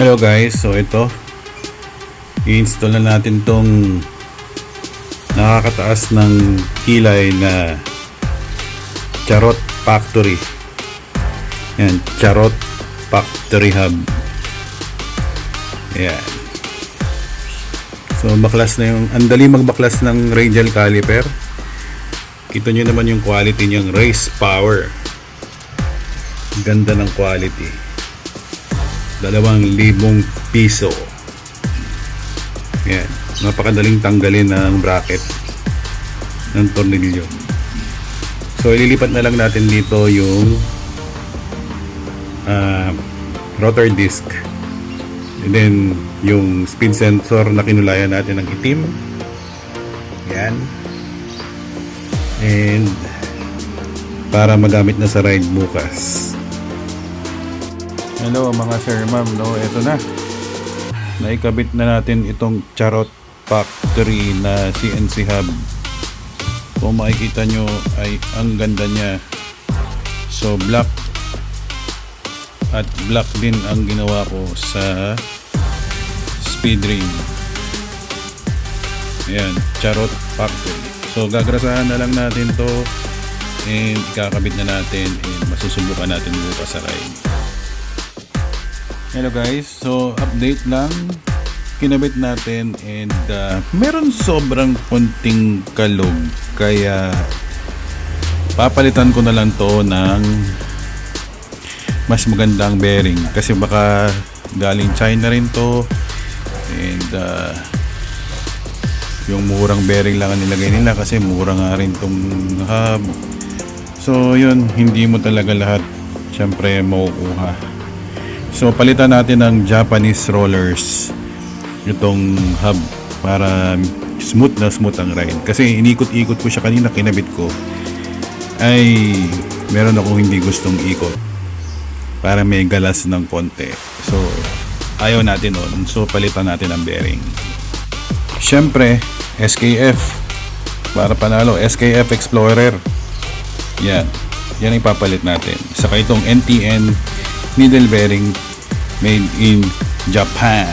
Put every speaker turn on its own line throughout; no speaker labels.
Hello guys, so ito. I-install na natin tong nakakataas ng kilay na Charot Factory. Yan, Charot Factory Hub. Yan so baklas na yung ang dali magbaklas ng radial caliper. Kita nyo naman yung quality niyang race power. Ganda ng quality dalawang libong piso. Yan. Napakadaling tanggalin ng bracket ng tornilyo. So ililipat na lang natin dito yung ah, rotor disc. And then yung speed sensor na kinulayan natin ng itim. Yan. And para magamit na sa ride bukas Hello mga sir ma'am, no, eto na. Naikabit na natin itong Charot Factory na CNC hub. Kung makikita nyo ay ang ganda niya. So black at black din ang ginawa ko sa speed ring. Ayan, Charot Factory. So gagrasahan na lang natin to and ikakabit na natin and masusubukan natin bukas sa ride. Hello guys, so update lang. Kinabit natin and uh, meron sobrang konting kalog. Kaya papalitan ko na lang to ng mas magandang bearing. Kasi baka galing China rin to. And uh, yung murang bearing lang ang nilagay nila kasi mura nga rin tong hub. So yun. Hindi mo talaga lahat syempre makukuha So palitan natin ng Japanese rollers itong hub para smooth na smooth ang ride. Kasi inikot-ikot ko siya kanina kinabit ko ay meron akong hindi gustong ikot para may galas ng konti. So ayaw natin nun. So palitan natin ang bearing. Siyempre, SKF para panalo. SKF Explorer. Yan. Yan ang ipapalit natin. Saka itong NTN needle bearing made in Japan.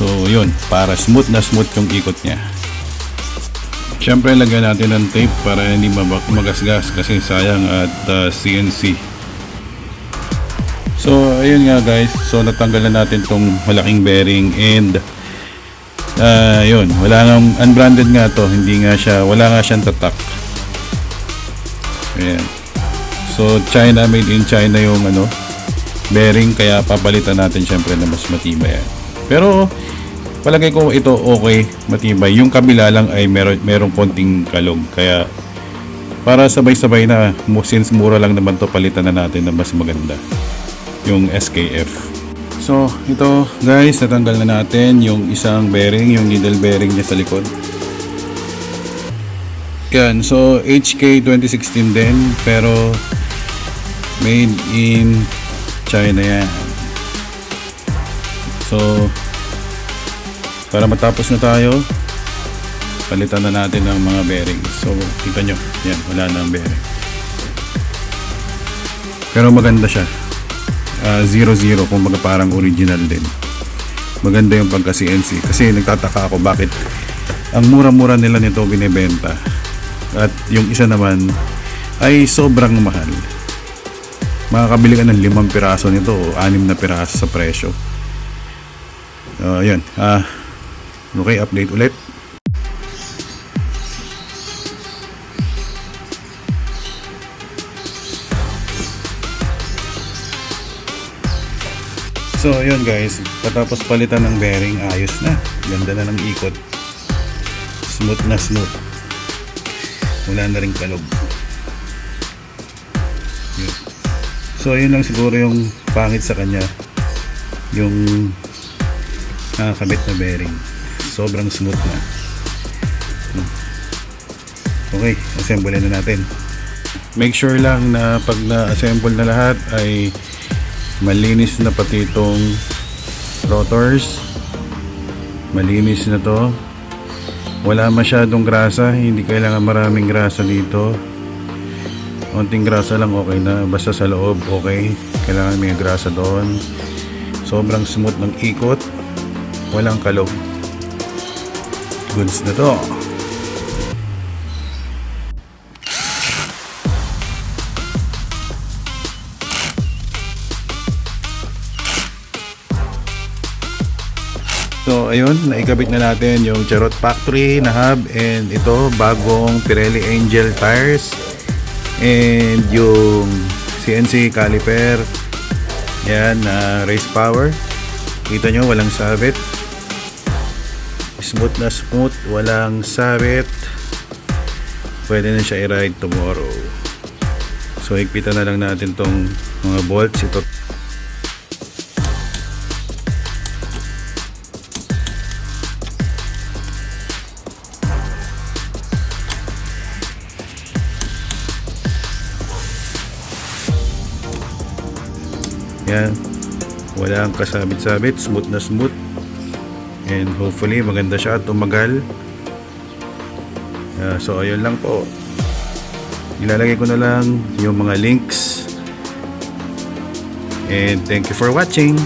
So, yun. Para smooth na smooth yung ikot niya. Siyempre, lagyan natin ng tape para hindi magasgas kasi sayang at uh, CNC. So, ayun nga guys. So, natanggal na natin tong malaking bearing and uh. Wala nga, unbranded nga to. Hindi nga siya, wala nga siyang tatak. Ayan. So China made in China yung ano bearing kaya papalitan natin syempre na mas matibay. Pero palagay ko ito okay, matibay. Yung kabila lang ay meron merong konting kalog kaya para sabay-sabay na since mura lang naman to palitan na natin na mas maganda yung SKF. So ito guys natanggal na natin yung isang bearing, yung needle bearing niya sa likod. Yan, so HK 2016 din pero made in China yan. So para matapos na tayo palitan na natin ng mga bearings. So kita nyo, yan, wala na ang bearing. Pero maganda siya. Ah, 0-0 kumbaga parang original din. Maganda yung pagka CNC kasi nagtataka ako bakit ang mura-mura nila nito binebenta at yung isa naman ay sobrang mahal makakabili ka ng limang piraso nito o anim na piraso sa presyo uh, yun ah okay update ulit So yun guys, patapos palitan ng bearing, ayos na. Ganda na ng ikot. Smooth na smooth wala na rin kalog yun. So yun lang siguro yung pangit sa kanya. Yung nakakabit na bearing. Sobrang smooth na. Okay assemble na natin. Make sure lang na pag na-assemble na lahat ay malinis na pati itong rotors. Malinis na to. Wala masyadong grasa hindi kailangan maraming grasa dito konting grasa lang okay na basta sa loob okay kailangan may grasa doon Sobrang smooth ng ikot. Walang kalog. Goods na to. So ayun, naikabit na natin yung Charot Factory na hub and ito bagong Pirelli Angel tires and yung CNC caliper yan na race power. Kita nyo walang sabit. Smooth na smooth walang sabit. Pwede na siya i-ride tomorrow. So higpitan na lang natin tong mga bolts. Ito Yan. Walang kasabit-sabit. Smooth na smooth. And hopefully maganda siya at tumagal. Ah, so ayun lang po. Ilalagay ko na lang yung mga links. And thank you for watching.